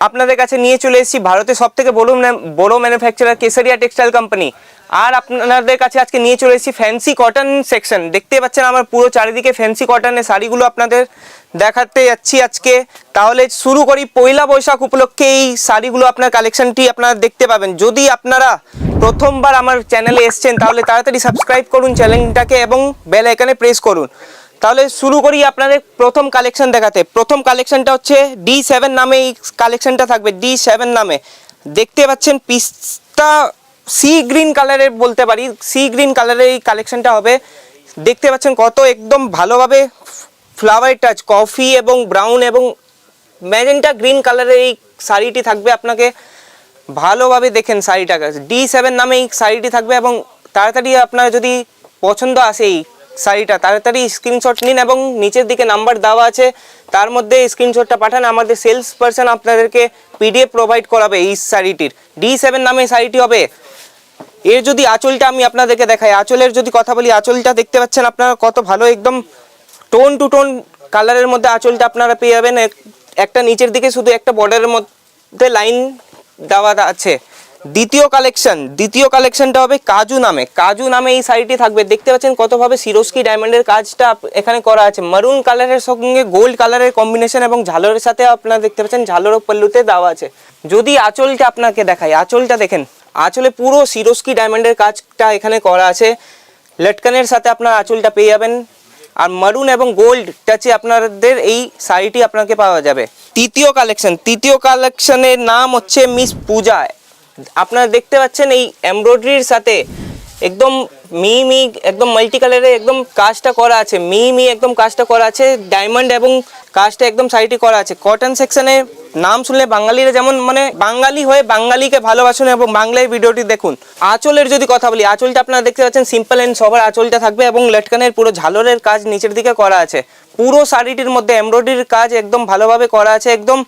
আপনাদের কাছে নিয়ে চলে এসেছি ভারতের সব থেকে বড় বড় ম্যানুফ্যাকচারার কেসারিয়া টেক্সটাইল কোম্পানি আর আপনাদের কাছে আজকে নিয়ে চলে এসেছি ফ্যান্সি কটন সেকশন দেখতে পাচ্ছেন আমার পুরো চারিদিকে ফ্যান্সি কটনের শাড়িগুলো আপনাদের দেখাতে যাচ্ছি আজকে। তাহলে শুরু করি পয়লা বৈশাখ উপলক্ষে এই শাড়িগুলো আপনার কালেকশনটি আপনারা দেখতে পাবেন। যদি আপনারা প্রথমবার আমার চ্যানেলে এসছেন, তাহলে তাড়াতাড়ি সাবস্ক্রাইব করুন চ্যানেলটাকে এবং বেল আইকনে প্রেস করুন। তাহলে শুরু করি আপনাদের প্রথম কালেকশন দেখাতে। প্রথম কালেকশনটা হচ্ছে ডি সেভেন নামে এই কালেকশনটা থাকবে ডি সেভেন নামে। দেখতে পাচ্ছেন পিস্তা সি গ্রিন কালারের বলতে পারি। সি গ্রিন কালারের এই কালেকশনটা হবে। দেখতে পাচ্ছেন কত একদম ভালোভাবে ফ্লাওয়ার টাচ কফি এবং ব্রাউন এবং ম্যাজেন্টা গ্রিন কালারের এই শাড়িটি থাকবে আপনাকে। ভালোভাবে দেখেন শাড়িটাকে ডি সেভেন নামে এই শাড়িটি থাকবে এবং তাড়াতাড়ি আপনার যদি পছন্দ আসে এই শাড়িটা তাড়াতাড়ি স্ক্রিনশট নিন এবং নিচের দিকে নাম্বার দেওয়া আছে। তার মধ্যে স্ক্রিনশটটা পাঠান, আমাদের সেলস পার্সন আপনাদেরকে পিডিএফ প্রোভাইড করাবে এই শাড়িটির ডি সেভেন নামে শাড়িটি হবে। এর যদি আঁচলটা আমি আপনাদেরকে দেখাই, আঁচলের যদি কথা বলি, আঁচলটা দেখতে পাচ্ছেন আপনারা কত ভালো, একদম টোন টু টোন কালারের মধ্যে আঁচলটা আপনারা পেয়ে যাবেন। এক- একটা নিচের দিকে শুধু একটা বর্ডারের মধ্যে লাইন দেওয়া আছে। দ্বিতীয় কালেকশন দ্বিতীয় কালেকশনটা হবে কাজু নামে। কাজু নামে এই শাড়িটি থাকবে। দেখতে পাচ্ছেন কতভাবে সিরোস্কি ডায়মন্ডের কাজটা এখানে করা আছে। মারুন কালারের সঙ্গে গোল্ড কালারের কম্বিনেশন এবং ঝালরের সাথে আপনারা দেখতে পাচ্ছেন ঝালরও পল্লুতে দেওয়া আছে। যদি আঁচলটা আপনাকে দেখাই, আঁচলটা দেখেন। আঁচলে পুরো সিরোস্কি ডায়মন্ডের কাজটা এখানে করা আছে। লটকানের সাথে আপনার আঁচলটা পেয়ে যাবেন। আর মারুন এবং গোল্ড টাচে আপনাদের এই শাড়িটি আপনাকে পাওয়া যাবে। তৃতীয় কালেকশন তৃতীয় কালেকশনের নাম হচ্ছে মিস পূজা আপনারা দেখতে পাচ্ছেন এই এমব্রয়ডারির সাথে একদম মি মি একদম মাল্টি কালারের একদম কাজটা করা আছে মি মি একদম কাজটা করা আছে, ডায়মন্ড এবং কাজটা একদম শাড়িটি করা আছে। কটন সেকশনে নাম শুনলে বাঙালিরা যেমন মানে বাঙালি হয়ে বাঙালিকে ভালোবাসুন এবং বাংলায় ভিডিওটি দেখুন। আঁচলের যদি কথা বলি, আঁচলটা আপনারা দেখতে পাচ্ছেন সিম্পল অ্যান্ড সবার আঁচলটা থাকবে এবং লটকানের পুরো ঝালরের কাজ নিচের দিকে করা আছে। পুরো শাড়িটির মধ্যে এমব্রয়ডারির কাজ একদম ভালোভাবে করা আছে, একদম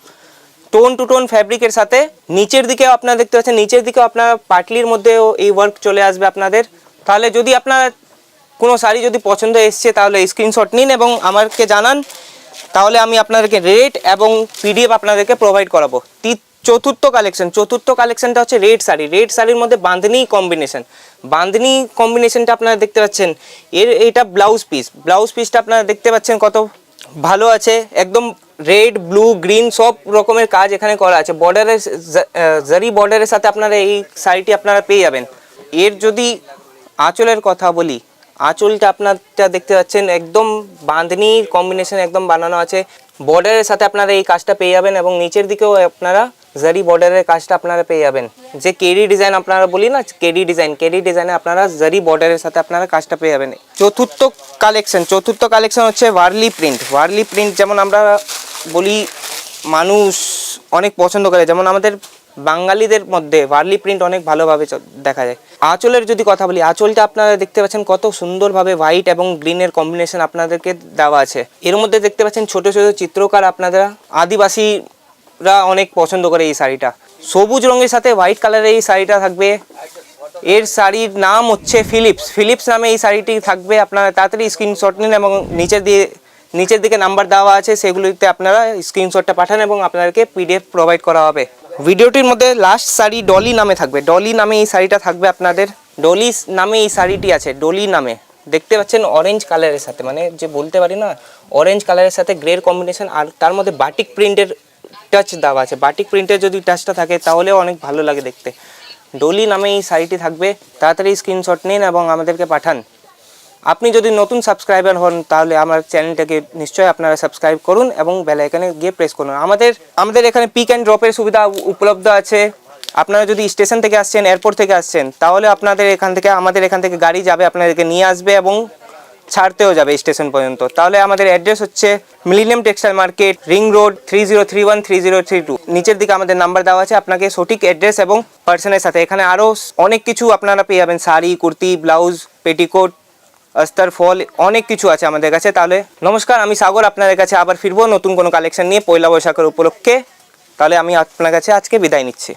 টোন টু টোন ফ্যাব্রিকের সাথে নিচের দিকেও আপনারা দেখতে পাচ্ছেন, নিচের দিকেও আপনার পাটলির মধ্যেও এই ওয়ার্ক চলে আসবে আপনাদের। তাহলে যদি আপনার কোনো শাড়ি যদি পছন্দ এসছে, তাহলে স্ক্রিনশট নিন এবং আমাকে জানান, তাহলে আমি আপনাদেরকে রেট এবং পিডিএফ আপনাদেরকে প্রোভাইড করাবো। চতুর্থ কালেকশন চতুর্থ কালেকশনটা হচ্ছে রেড শাড়ি। রেড শাড়ির মধ্যে বাঁধনি কম্বিনেশন বাঁধনি কম্বিনেশনটা আপনারা দেখতে পাচ্ছেন, এর, এটা ব্লাউজ পিস ব্লাউজ পিসটা আপনারা দেখতে পাচ্ছেন কত ভালো আছে, একদম রেড ব্লু গ্রিন সব রকমের কাজ এখানে করা আছে। বর্ডারের জারি বর্ডারের সাথে আপনারা এই শাড়িটি আপনারা পেয়ে যাবেন। এর যদি আঁচলের কথা বলি, আঁচলটা আপনারটা দেখতে পাচ্ছেন, একদম বাঁধনির কম্বিনেশন একদম বানানো আছে। বর্ডারের সাথে আপনারা এই কাজটা পেয়ে যাবেন এবং নিচের দিকেও আপনারা জারি বর্ডারের কাজটা আপনারা পেয়ে যাবেন। যে কেডি ডিজাইন আপনারা বলি না কেডি ডিজাইন কেডি ডিজাইনে আপনারা জারি বর্ডারের সাথে আপনারা কাজটা পেয়ে যাবেন। চতুর্থ কালেকশন চতুর্থ কালেকশন হচ্ছে ওয়ার্লি প্রিন্ট ওয়ার্লি প্রিন্ট যেমন আমরা বলি মানুষ অনেক পছন্দ করে। যেমন আমাদের বাঙালিদের মধ্যে ভার্লি প্রিন্ট অনেক ভালোভাবে দেখা যায়। আঁচলের যদি কথা বলি, আঁচলটা আপনারা দেখতে পাচ্ছেন কত সুন্দরভাবে হোয়াইট এবং গ্রিনের কম্বিনেশন আপনাদেরকে দেওয়া আছে। এর মধ্যে দেখতে পাচ্ছেন ছোট ছোট চিত্রকার আপনারা, আদিবাসীরা অনেক পছন্দ করে এই শাড়িটা। সবুজ রঙের সাথে হোয়াইট কালারের এই শাড়িটা থাকবে। এর শাড়ির নাম হচ্ছে ফিলিপস ফিলিপস নামে এই শাড়িটি থাকবে। আপনারা তাড়াতাড়ি স্ক্রিনশট নিন এবং নিচে দিয়ে নিচের দিকে নাম্বার দেওয়া আছে, সেগুলিতে আপনারা স্ক্রিনশটটা পাঠান এবং আপনাদেরকে পিডিএফ প্রোভাইড করা হবে। ভিডিওটির মধ্যে লাস্ট শাড়ি ডলি নামে থাকবে। ডলি নামে এই শাড়িটা থাকবে আপনাদের। ডলি নামে এই শাড়িটি আছে ডলি নামে। দেখতে পাচ্ছেন অরেঞ্জ কালারের সাথে মানে যে বলতে পারি না অরেঞ্জ কালারের সাথে গ্রের কম্বিনেশন আর তার মধ্যে বাটিক প্রিন্টের টাচ দেওয়া আছে। বাটিক প্রিন্টের যদি টাচটা থাকে, তাহলেও অনেক ভালো লাগে দেখতে। ডলি নামে এই শাড়িটি থাকবে। তাড়াতাড়ি স্ক্রিনশট নিন এবং আমাদেরকে পাঠান। আপনি যদি নতুন সাবস্ক্রাইবার হন, তাহলে আমার চ্যানেলটাকে নিশ্চয়ই আপনারা সাবস্ক্রাইব করুন এবং বেল আইকনে গিয়ে প্রেস করুন। আমাদের আমাদের এখানে পিক অ্যান্ড ড্রপের সুবিধা উপলব্ধ আছে। আপনারা যদি স্টেশন থেকে আসছেন এয়ারপোর্ট থেকে আসছেন, তাহলে আপনাদের এখান থেকে, আমাদের এখান থেকে গাড়ি যাবে, আপনাদেরকে নিয়ে আসবে এবং ছাড়তেও যাবে স্টেশন পর্যন্ত। তাহলে আমাদের অ্যাড্রেস হচ্ছে millennium textile market ring road three zero three one three zero three two নিচের দিকে আমাদের নাম্বার দেওয়া আছে, আপনাকে সঠিক অ্যাড্রেস এবং পার্সনের সাথে। এখানে আরও অনেক কিছু আপনারা পেয়ে যাবেন। শাড়ি, কুর্তি ব্লাউজ পেটিকোট আস্তার ফল অনেক কিছু আছে আমাদের কাছে। তাহলে নমস্কার, আমি সাগর, আপনাদের কাছে আবার ফিরবো নতুন কোনো কালেকশন নিয়ে, পয়লা বৈশাখের উপলক্ষে। তাহলে আমি আপনার কাছে আজকে বিদায় নিচ্ছি।